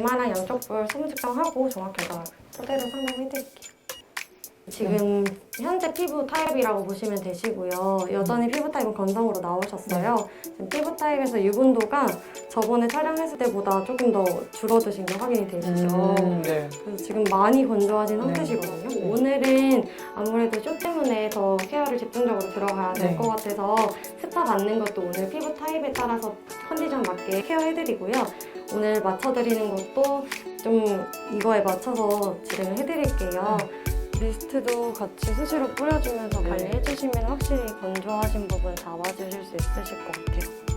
이마랑 양쪽 볼 소금 측정하고 정확해서 토대로 상담해드릴게요. 지금 현재 피부 타입이라고 보시면 되시고요. 여전히 피부 타입은 건성으로 나오셨어요. 지금 피부 타입에서 유분도가 저번에 촬영했을 때보다 조금 더 줄어드신 게 확인이 되시죠. 음, 네. 그래서 지금 많이 건조하신 네. 상태시거든요. 네. 오늘은 아무래도 쇼 때문에 더 케어를 집중적으로 들어가야 될 네. 것 같아서 스파 받는 것도 오늘 피부 타입에 따라서 컨디션 맞게 케어해드리고요. 오늘 맞춰드리는 것도 좀 이거에 맞춰서 진행을 해드릴게요. 미스트도 같이 수시로 뿌려주면서 네. 관리해주시면 확실히 건조하신 부분 잡아주실 수 있으실 것 같아요.